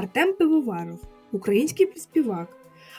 Артем Пивоваров, український співак,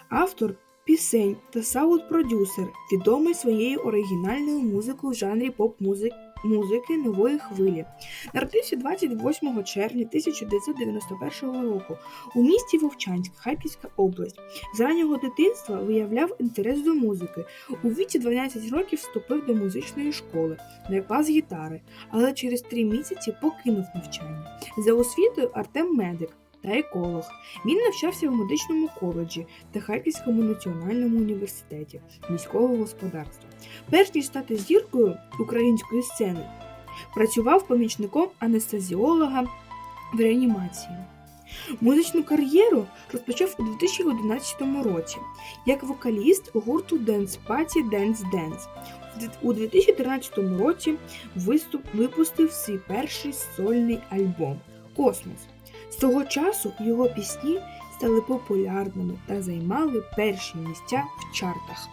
автор пісень та саунд-продюсер, відомий своєю оригінальною музикою в жанрі поп-музики. Музики нової хвилі народився 28 червня 1991 року у місті Вовчанськ, Харківська область. З раннього дитинства виявляв інтерес до музики. У віці 12 років вступив до музичної школи на клас гітари, але через три місяці покинув навчання. За освітою Артем медик та еколог. Він навчався в медичному коледжі та Харківському національному університеті міського господарства. Перш ніж стати зіркою української сцени, працював помічником анестезіолога в реанімації. Музичну кар'єру розпочав у 2011 році як вокаліст гурту Dance Party Dance Dance. У 2013 році виступ випустив свій перший сольний альбом Космос. З того часу його пісні стали популярними та займали перші місця в чартах.